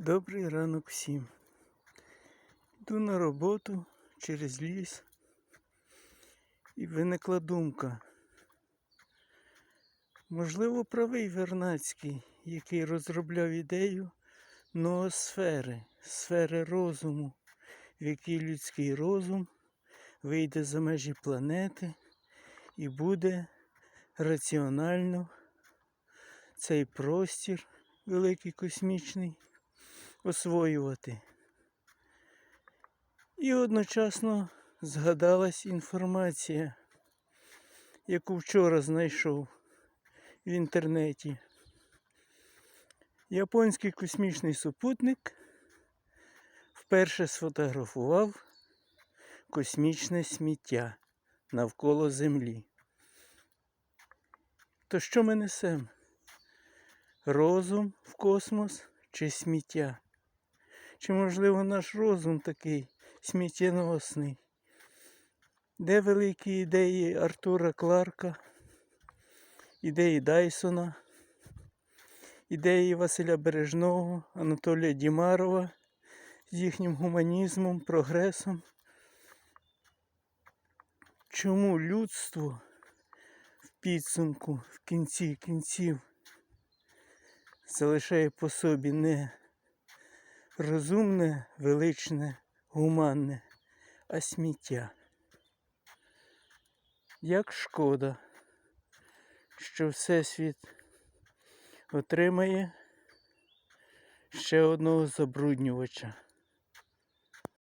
Добрий ранок всім. Йду на роботу через ліс. І виникла думка. Можливо, правий Вернацький, який розробляв ідею ноосфери, сфери розуму, в якій людський розум вийде за межі планети і буде раціонально цей простір великий космічний освоювати. І одночасно згадалась інформація, яку вчора знайшов в інтернеті. Японський космічний супутник вперше сфотографував космічне сміття навколо Землі. То що ми несемо? Розум в космос чи сміття? Чи, можливо, наш розум такий сміттєносний? Де великі ідеї Артура Кларка, ідеї Дайсона, ідеї Василя Бережного, Анатолія Дімарова з їхнім гуманізмом, прогресом? Чому людство в підсумку, в кінці кінців залишає по собі не розумне, величне, гуманне, а сміття. Як шкода, що Всесвіт отримає ще одного забруднювача.